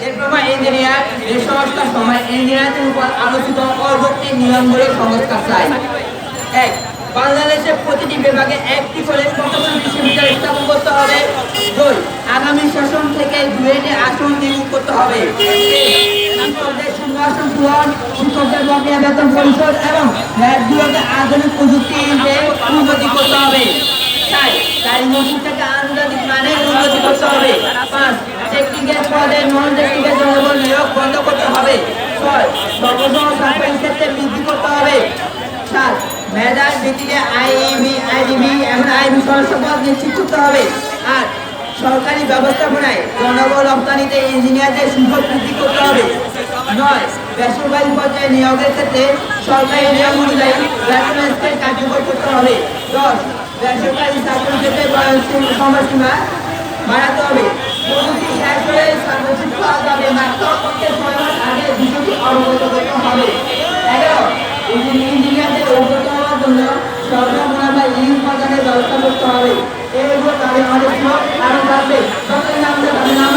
Diploma engineer এই সময় engineering উপর আলোচিত অযৌক্তিক নিয়মগুলো সংস্কার চাই এক বাংলাদেশের প্রতিটি বিভাগে একটি করে প্রশাসন বিশ্ববিদ্যালয় স্থাপন করতে হবে। দুই আগামী শাসন থেকে দুয়েটে আসন নিয়োগ করতে হবে। তিন, পূরণ শিক্ষকদের বকেয়া বেতন পরিশোধ এবং ল্যাবগুলোকে আধুনিক প্রযুক্তি উন্নতি করতে হবে। চার কারিগরি থেকে আন্তর্জাতিক মানের উন্নতি করতে হবে। পাঁচ টেকনিক্যাল পদে নন টেকনিক্যাল জনবল নিয়োগ বন্ধ করতে হবে। ছয় সার্ভের ক্ষেত্রে বৃদ্ধি করতে হবে। সাত, মেধার ভিত্তিতে আইবি আইডিবি এবং আইবি সদস্য নিশ্চিত করতে হবে। আট, সরকারি ব্যবস্থাপনায় জনবল রপ্তানিতে ইঞ্জিনিয়ারদের সুযোগ বৃদ্ধি করতে হবে। নয়, বেসরকারি পর্যায়ে নিয়োগের ক্ষেত্রে সরকারি নিয়ম অনুযায়ী রেফারেন্সকে কার্যকর করতে হবে। দশ, বেসরকারি চাকরির ক্ষেত্রে সময়সীমা বাড়াতে হবে। হলে সার্ভিস পাওয়া যাবে করতে হবে এগারো ইঞ্জিনিয়ারদের অবগত জন্য সরকার মুনাফা ইন প্রদানের ব্যবস্থা করতে হবে। এর উপর তাদের আমাদের সব আরও থাকবে। সকলের নাম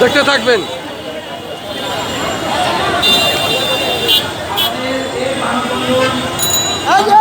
দেখতে থাকবেন Oh.